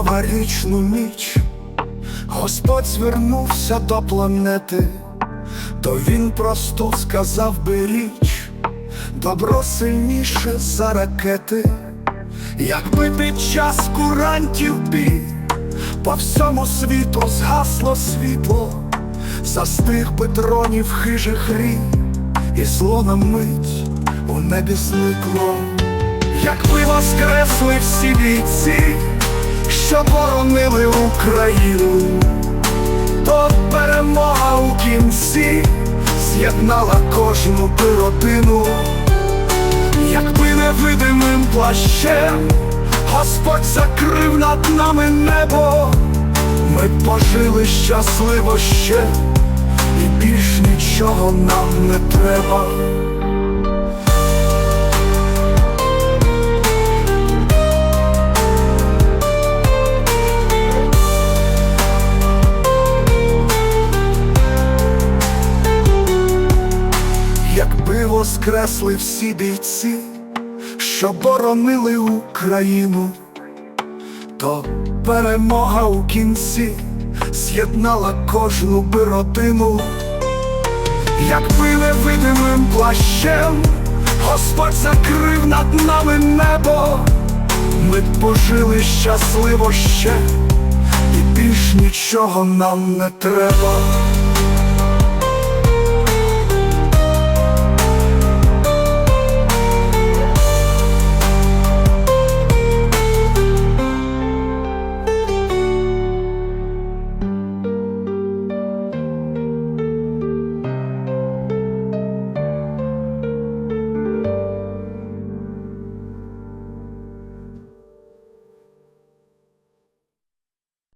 новорічну ніч. Господь звернувся до планети, то він просто сказав би річ, добро сильніше за ракети, якби під час курантів бій по всьому світу згасло світло, застиг би дронів хижих рій, і зло на мить у небі зникло. Якби воскресли всі бійці, що боронили Україну, то перемога у кінці з'єднала кожну родину, якби невидимим плащем Господь закрив над нами небо, ми пожили щасливо ще, і більш нічого нам не треба. Воскресли всі бійці, що боронили Україну, то перемога у кінці з'єднала кожну би родину, якби невидимим плащем Господь закрив над нами небо, ми б пожили щасливо ще, і більш нічого нам не треба.